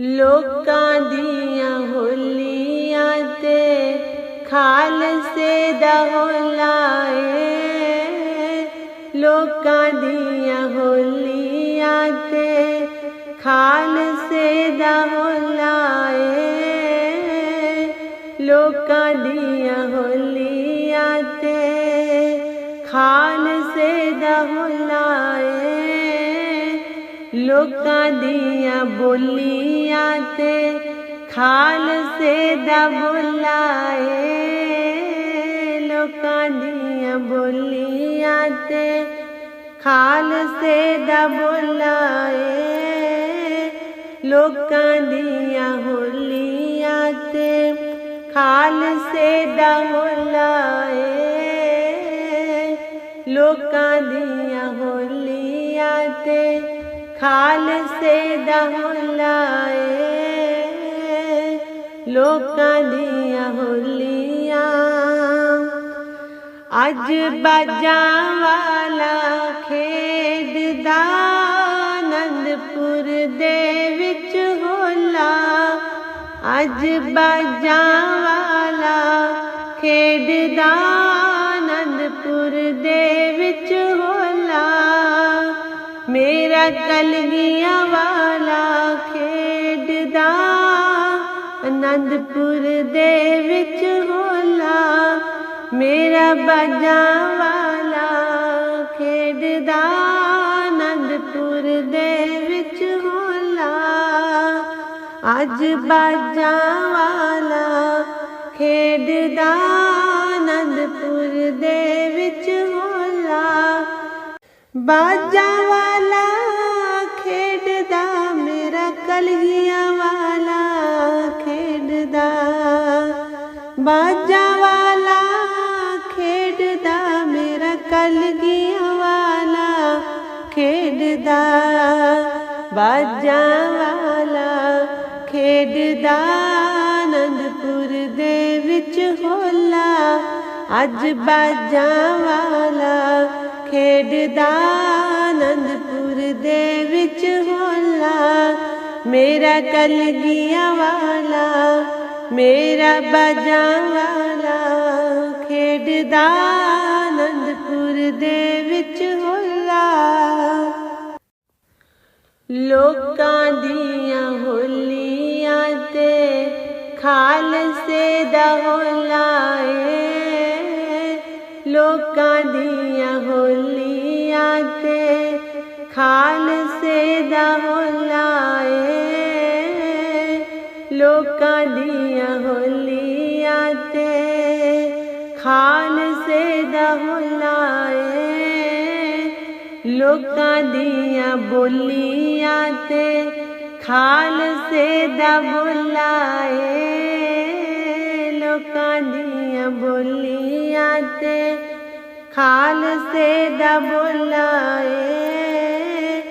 ਲੋਕਾਂ ਦੀਆਂ ਹੋਲੀਆਂ ਤੇ ਖਾਲਸੇ ਦਾ ਹੋਲਾ ਏ। ਲੋਕਾਂ ਦੀਆਂ ਹੋਲੀਆਂ ਤੇ ਖਾਲਸੇ ਦਾ ਹੋਲਾ ਏ। ਲੋਕਾਂ ਦੀਆਂ ਹੋਲੀਆਂ ਤੇ ਖਾਲਸੇ ਦਾ ਹੋਲਾ ਲੋਕਾਂ ਦੀਆਂ ਬੋਲੀਆਂ ਤੇ ਖਾਲਸੇ ਦਾ ਬੋਲਾ ਲੋਕਾਂ ਦੀਆਂ ਬੋਲੀਆਂ ਤੇ ਖਾਲਸੇ ਦਾ ਬੋਲਾ ਲੋਕਾਂ ਦੀਆਂ ਹੋਲੀਆਂ ਤੇ ਖਾਲਸੇ ਦਾ ਹੋਲਾ ਲੋਕਾਂ ਦੀਆਂ ਹੋਲੀਆਂ ਤੇ ਖਾਲਸੇ ਦਾ ਹੋਲਾ ਏ ਲੋਕਾਂ ਦੀਆਂ ਹੋਲੀਆਂ ਅੱਜ ਬਾਜਾਂ ਵਾਲਾ ਖੇਡਦਾ ਆਨੰਦਪੁਰ ਦੇ ਵਿੱਚ ਹੋਲਾ ਅੱਜ ਬਾਜਾਂ ਵਾਲਾ ਖੇਡਦਾ ਮੇਰਾ ਕਲਗੀਆਂ ਵਾਲਾ ਖੇਡਦਾ, ਅਨੰਦਪੁਰ ਦੇ ਵਿੱਚ ਹੋਲਾ, ਮੇਰਾ ਬਾਜਾਂ ਵਾਲਾ ਖੇਡਦਾ, ਅਨੰਦਪੁਰ ਦੇ ਵਿੱਚ ਹੋਲਾ। ਅੱਜ ਬਾਜਾ ਵਾਲਾ ਖੇਡਦਾ, ਅਨੰਦਪੁਰ ਦੇ ਵਿੱਚ ਬਾਜਾਂ ਵਾਲਾ, ਖੇਡਦਾ ਮੇਰਾ ਕਲਗੀਆਂ ਵਾਲਾ, ਖੇਡਦਾ। ਬਾਜਾਂ ਵਾਲਾ, ਖੇਡਦਾ ਮੇਰਾ ਕਲਗੀਆਂ ਵਾਲਾ, ਖੇਡਦਾ। ਬਾਜਾਂ ਵਾਲਾ, ਖੇਡਦਾ ਆਨੰਦਪੁਰ ਦੇ ਵਿੱਚ ਹੋਲਾ, ਅੱਜ ਬਾਜਾਂ ਵਾਲਾ ਖੇਡਦਾ ਆਨੰਦਪੁਰ ਦੇ ਵਿੱਚ ਹੋਲਾ, ਮੇਰਾ ਕਲਗੀਆਂ ਵਾਲਾ, ਮੇਰਾ ਬਜਾਂ ਵਾਲਾ। ਖੇਡਦਾ ਆਨੰਦਪੁਰ ਦੇ ਵਿੱਚ ਹੋਲਾ। ਲੋਕਾਂ ਦੀਆਂ ਹੋਲੀਆਂ ਤੇ ਖਾਲਸੇ ਦਾ ਹੋਲਾ ਏ। ਲੋਕਾਂ ਦੀਆਂ ਹੋਲੀਆਂ ਤੇ ਖਾਲਸੇ ਦਾ ਹੋਲਾ ਏ। ਲੋਕਾਂ ਦੀਆਂ ਹੋਲੀਆਂ ਤੇ ਖਾਲਸੇ ਦਾ ਹੋਲਾ ਏ। ਲੋਕਾਂ ਦੀਆਂ ਬੋਲੀਆਂ ਤੇ ਖਾਲਸੇ ਦਾ ਬੋਲਾ ਏ। ਲੋਕਾਂ ਦੀ ਬੋਲਾ ਏ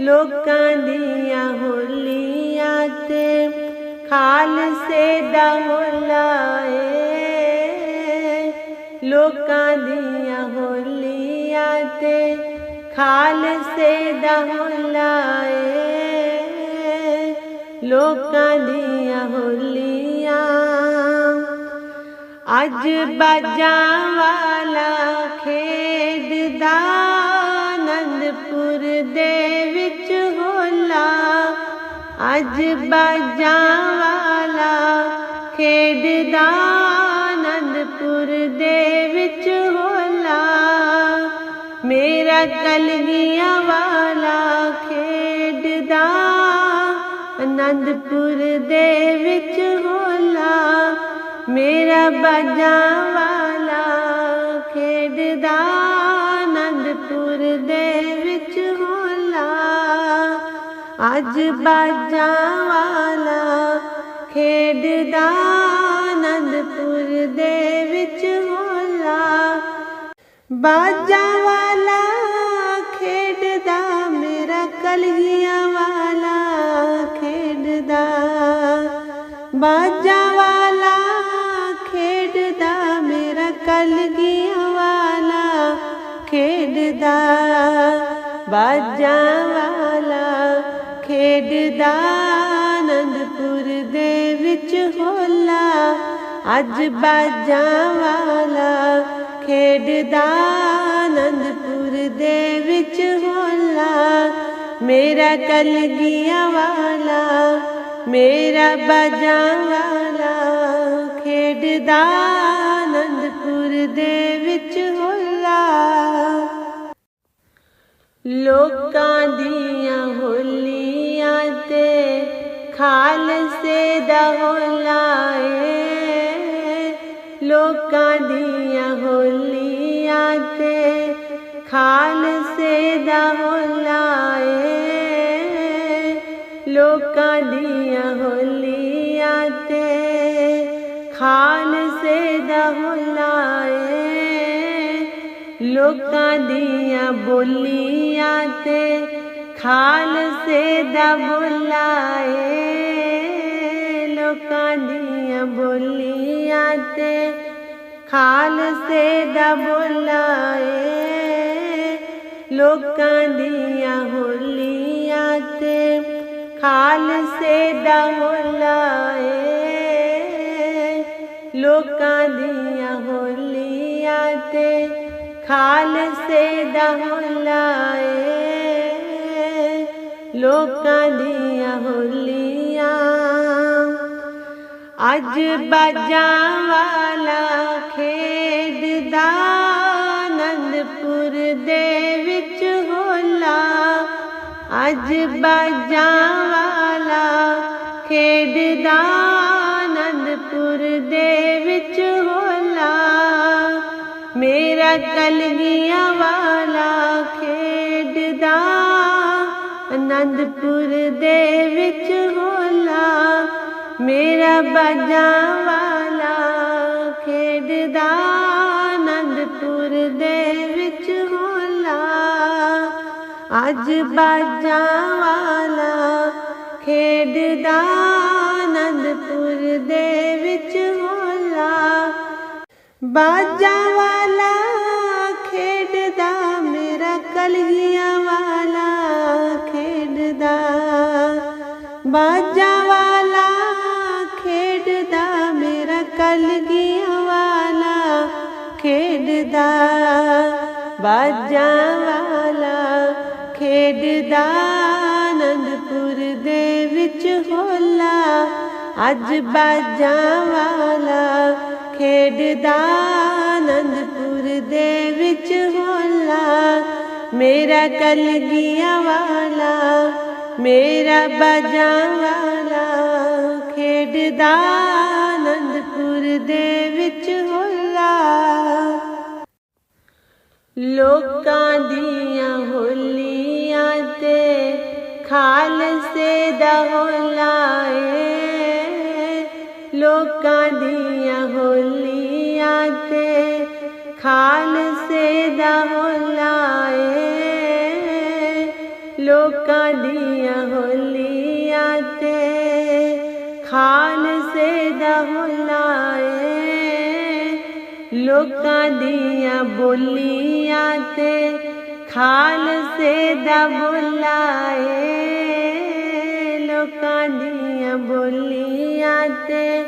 ਲੋਕਾਂ ਦੀਆਂ ਹੋਲੀਆਂ ਤੇ ਖਾਲਸੇ ਦਾ ਹੋਲਾ ਏ ਲੋਕਾਂ ਦੀਆਂ ਹੋਲੀਆਂ ਤੇ ਖਾਲਸੇ ਦਾ ਹੋਲਾ ਏ ਲੋਕਾਂ ਦੀਆਂ ਹੋਲੀਆਂ ਅੱਜ ਬਾਜਾਂ ਵਾਲਾ ਖੇਡਦਾ ਆਨੰਦਪੁਰ ਦੇ ਵਿੱਚ ਹੋਲਾ। ਅੱਜ ਬਾਜਾਂ ਵਾਲਾ ਖੇਡਦਾ ਆਨੰਦਪੁਰ ਦੇ ਵਿੱਚ ਹੋਲਾ। ਮੇਰਾ ਕਲਗੀਆਂ ਵਾਲਾ ਖੇਡਦਾ ਆਨੰਦਪੁਰ ਦੇ ਵਿੱਚ ਹੋਲਾ। ਮੇਰਾ ਬਾਜਾਂ ਵਾਲਾ ਖੇਡਦਾ ਆਨੰਦਪੁਰ ਦੇ ਵਿੱਚ ਹੋਲਾ। ਅੱਜ ਬਾਜਾਂ ਵਾਲਾ ਖੇਡਦਾ ਆਨੰਦਪੁਰ ਦੇ ਵਿੱਚ ਹੋਲਾ। ਬਾਜਾ ਵਾਲਾ ਖੇਡਦਾ, ਮੇਰਾ ਕਲਗੀਆਂ ਵਾਲਾ ਖੇਡਦਾ। ਬਾਜਾਂ ਖੇਡਦਾ, ਬਾਜਾਂ ਵਾਲਾ ਖੇਡਦਾ ਆਨੰਦ ਵਿੱਚ ਹੋਲਾ, ਅੱਜ ਬਾਜਾਂ ਵਾਲਾ ਖੇਡਦਾ, ਆਨੰਦਪੁਰ ਦੇ ਵਿੱਚ ਹੋਲਾ, ਮੇਰਾ ਕਲਗੀਆਂ ਵਾਲਾ, ਮੇਰਾ ਬਾਜਾਂ ਵਾਲਾ ਖੇਡਦਾ, ਆਨੰਦਪੁਰ ਦੇ ਲੋਕਾਂ ਦੀਆਂ ਹੋਲੀਆਂ ਤੇ ਖਾਲਸੇ ਦਾ ਹੋਲਾ ਏ। ਲੋਕਾਂ ਦੀਆਂ ਹੋਲੀਆਂ ਤੇ ਖਾਲਸੇ ਦਾ ਹੋਲਾ ਏ। ਲੋਕਾਂ ਦੀਆਂ ਹੋਲੀਆਂ ਤੇ ਖਾਲਸੇ ਦਾ ਹੋਲਾ ਏ। ਲੋਕਾਂ ਦੀਆਂ ਬੋਲੀਆਂ ਤੇ ਖਾਲਸੇ ਦਾ ਬੁਲਾਏ ਲੋਕਾਂ ਦੀਆਂ ਬੋਲੀਆਂ ਤੇ ਖਾਲਸੇ ਦਾ ਬੁਲਾਏ ਲੋਕਾਂ ਦੀਆਂ ਹੋਲੀਆਂ ਤੇ ਖਾਲਸੇ ਦਾ ਬੁਲਾਏ ਲੋਕਾਂ ਦੀਆਂ ਹੋਲੀਆਂ ਤੇ ਖਾਲਸੇ ਦਾ ਹੋਲਾ ਏ ਲੋਕਾਂ ਦੀਆਂ ਹੋਲੀਆਂ ਅੱਜ ਬਾਜਾਂ ਵਾਲਾ ਖੇਡਦਾ ਆਨੰਦਪੁਰ ਦੇ ਵਿੱਚ ਹੋਲਾ ਅੱਜ ਬਾਜਾਂ ਵਾਲਾ ਖੇਡਦਾ ਆਨੰਦਪੁਰ ਦੇ ਵਿੱਚ ਕਲਗੀਆਂ ਵਾਲਾ ਖੇਡਦਾ। ਅਨੰਦਪੁਰ ਦੇ ਵਿੱਚ ਹੋਲਾ, ਮੇਰਾ ਬਾਜਾਂ ਵਾਲਾ ਖੇਡਦਾ। ਅਨੰਦਪੁਰ ਦੇ ਵਿੱਚ ਹੋਲਾ, ਅੱਜ ਬਾਜਾਂ ਵਾਲਾ ਖੇਡਦਾ। ਅਨੰਦਪੁਰ ਦੇ ਵਿੱਚ ਹੋਲਾ, ਬਾਜਾ ਵਾਲਾ ਕਲਗੀਆਂ ਵਾਲਾ ਖੇਡਦਾ, ਬਾਜਾਂ ਵਾਲਾ ਖੇਡਦਾ, ਮੇਰਾ ਕਲਗੀਆਂ ਵਾਲਾ ਖੇਡਦਾ, ਬਾਜਾਂ ਵਾਲਾ ਖੇਡਦਾ, ਆਨੰਦਪੁਰ ਦੇ ਵਿੱਚ ਹੋਲਾ, ਅੱਜ ਬਾਜਾਂ ਵਾਲਾ ਖੇਡਦਾ, ਆਨੰਦਪੁਰ ਦੇ ਵਿੱਚ ਹੋਲਾ। ਮੇਰਾ ਕਲਗੀਆਂ ਵਾਲਾ, ਮੇਰਾ ਬਾਜਾਂ ਵਾਲਾ, ਖੇਡਦਾ ਆਨੰਦਪੁਰ ਦੇ ਵਿੱਚ ਹੋਲਾ। ਲੋਕਾਂ ਦੀਆਂ ਹੋਲੀਆਂ ਤੇ ਖਾਲਸੇ ਦਾ ਹੋਲਾ ਏ। ਲੋਕਾਂ ਦੀਆਂ ਹੋਲੀਆਂ ਤੇ ਖਾਲਸੇ ਦਾ ਹੋਲਾ ਏ ਲੋਕਾਂ ਦੀਆਂ ਹੋਲੀਆਂ ਤੇ ਖਾਲਸੇ ਦਾ ਹੋਲਾ ਏ ਲੋਕਾਂ ਦੀਆਂ ਬੋਲੀਆਂ ਤੇ ਖਾਲਸੇ ਦਾ ਬੁਲਾਏ ਲੋਕਾਂ ਦੀਆਂ ਬੋਲੀਆਂ ਤੇ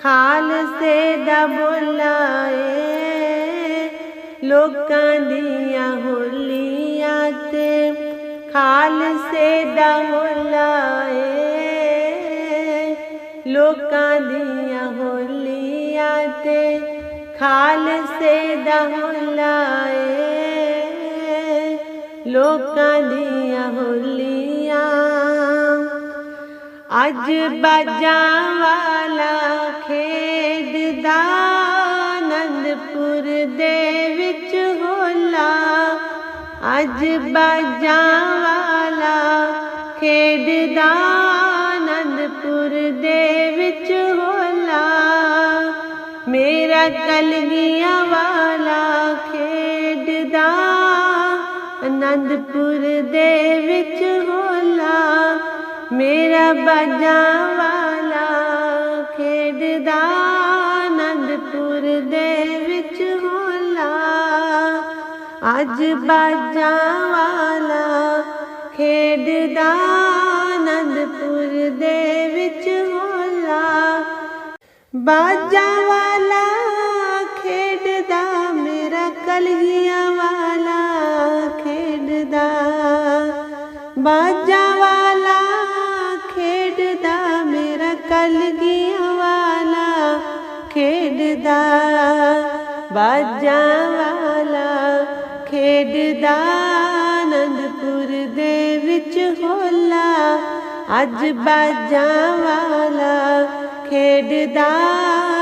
ਖਾਲਸੇ ਦਾ ਬੁਲਾਏ ਲੋਕਾਂ ਦੀਆਂ ਹੋਲੀਆਂ ਤੇ ਖਾਲਸੇ ਦਾ ਬੁਲਾਏ ਲੋਕਾਂ ਦੀਆਂ ਹੋਲੀਆਂ ਤੇ ਖਾਲਸੇ ਦਾ ਹੁਲਾਏ ਲੋਕਾਂ ਦੀਆਂ ਹੋਲੀਆਂ ਅੱਜ ਬਾਜਾਂ ਵਾਲਾ ਖੇ ਅੱਜ ਬਾਜਾਂ ਵਾਲਾ ਖੇਡਦਾ ਆਨੰਦਪੁਰ ਦੇ ਵਿੱਚ ਹੋਲਾ। ਮੇਰਾ ਕਲਗੀਆਂ ਵਾਲਾ ਖੇਡਦਾ ਆਨੰਦਪੁਰ ਦੇ ਵਿੱਚ ਹੋਲਾ। ਮੇਰਾ ਬਾਜਾਂ ਵਾਲਾ ਖੇਡਦਾ ਅੱਜ ਬਾਜਾਂ ਵਾਲਾ ਖੇਡਦਾ ਆਨੰਦਪੁਰ ਦੇ ਵਿੱਚ ਹੋਲਾ। ਬਾਜਾਂ ਵਾਲਾ ਖੇਡਦਾ ਮੇਰਾ ਕਲਗੀਆਂ ਵਾਲਾ ਖੇਡਦਾ ਬਾਜਾਂ ਵਾਲਾ ਖੇਡਦਾ ਮੇਰਾ ਕਲਗੀਆਂ ਵਾਲਾ ਖੇਡਦਾ ਬਾਜਾਂ ਵਾਲਾ ਖੇਡਦਾ ਆਨੰਦਪੁਰ ਦੇ ਵਿੱਚ ਹੋਲਾ, ਅੱਜ ਬਾਜਾਂ ਵਾਲਾ ਖੇਡਦਾ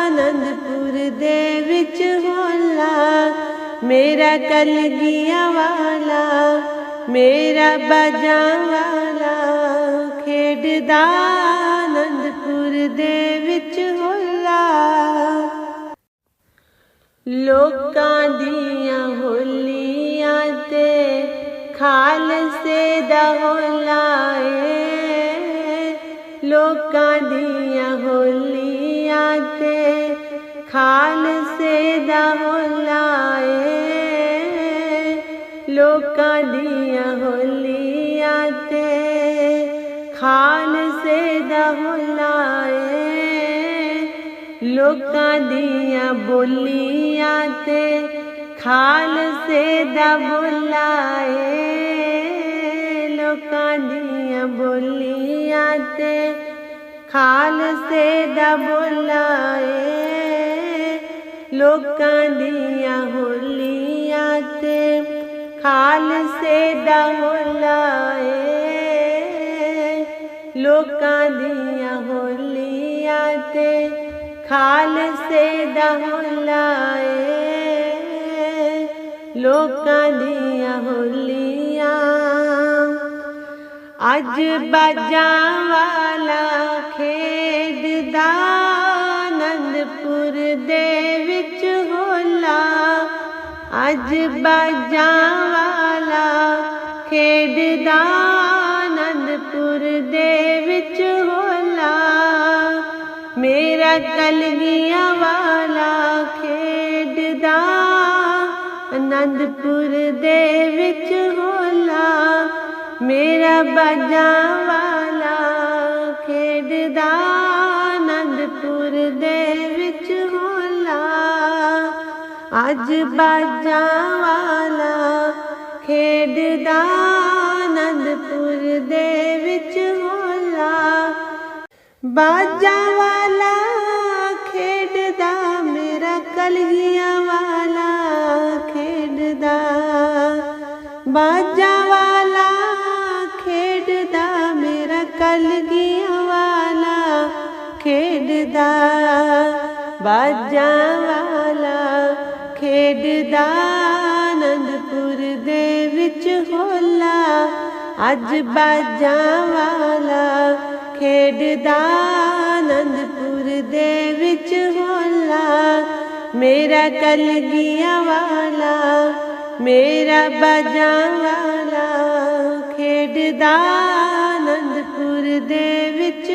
ਆਨੰਦਪੁਰ ਦੇ ਵਿੱਚ ਹੋਲਾ। ਮੇਰਾ ਕਲਗੀਆਂ ਵਾਲਾ, ਮੇਰਾ ਬਾਜਾਂ ਵਾਲਾ ਖੇਡਦਾ ਆਨੰਦਪੁਰ ਦੇ ਵਿੱਚ ਹੋਲਾ। ਲੋਕਾਂ ਦੀਆਂ ਹੋਲੀ ਤੇ ਖਾਲਸੇ ਦਾ ਹੋਲਾ ਲੋਕਾਂ ਦੀਆਂ ਹੋਲੀਆਂ ਤੇ ਖਾਲਸੇ ਦਾ ਹੋਲਾਏ। ਲੋਕਾਂ ਦੀਆਂ ਹੋਲੀਆਂ ਤੇ ਖਾਲਸੇ ਦਾ ਹੋਲਾ ਏ ਲੋਕਾਂ ਦੀਆਂ ਬੋਲੀਆਂ ਤੇ ਖਾਲਸੇ ਦਾ ਬੁਲਾਏ ਲੋਕਾਂ ਦੀਆਂ ਬੋਲੀਆਂ ਤੇ ਖਾਲਸੇ ਦਾ ਬੁਲਾਏ ਲੋਕਾਂ ਦੀਆਂ ਹੋਲੀਆਂ ਤੇ ਖਾਲਸੇ ਦਾ ਬੁਲਾਏ ਲੋਕਾਂ ਦੀਆਂ ਹੋਲੀਆਂ ਤੇ ਖਾਲਸੇ ਦਾ ਹੁਲਾਏ ਲੋਕਾਂ ਦੀਆਂ ਹੋਲੀਆਂ। ਅੱਜ ਬਾਜਾਂ ਵਾਲਾ ਖੇਡਦਾ ਆਨੰਦਪੁਰ ਦੇ ਵਿੱਚ ਹੋਲਾ। ਅੱਜ ਬਾਜਾਂ ਵਾਲਾ ਖੇਡਦਾ ਆਨੰਦਪੁਰ ਦੇ ਵਿੱਚ ਹੋਲਾ। ਮੇਰਾ ਕਲਗੀਆਂ ਵਾਲਾ ਆਨੰਦਪੁਰ ਦੇ ਵਿੱਚ ਹੋਲਾ, ਮੇਰਾ ਬਾਜਾਂ ਵਾਲਾ ਖੇਡਦਾ। ਆਨੰਦਪੁਰ ਦੇ ਵਿੱਚ ਹੋਲਾ, ਅੱਜ ਬਾਜਾਂ ਵਾਲਾ ਖੇਡਦਾ। ਆਨੰਦਪੁਰ ਦੇ ਵਿੱਚ ਹੋਲਾ, ਬਾਜਾ ਵਾਲਾ ਖੇਡਦਾ। ਮੇਰਾ ਕਲਗੀਆਂ ਬਾਜਾਂ ਵਾਲਾ, ਖੇਡਦਾ ਮੇਰਾ ਕਲਗੀਆਂ ਵਾਲਾ, ਖੇਡਦਾ। ਬਾਜਾਂ ਵਾਲਾ, ਖੇਡਦਾ ਆਨੰਦਪੁਰ ਦੇ ਵਿੱਚ ਹੋਲਾ। ਅੱਜ ਬਾਜਾਂ ਵਾਲਾ, ਖੇਡਦਾ ਆਨੰਦਪੁਰ ਦੇ ਵਿੱਚ ਹੋਲਾ। ਮੇਰਾ ਕਲਗੀਆਂ ਵਾਲਾ ਮੇਰਾ ਬਾਜਾਂ ਵਾਲਾ ਖੇਡਦਾ ਆਨੰਦਪੁਰ ਦੇ ਵਿੱਚ।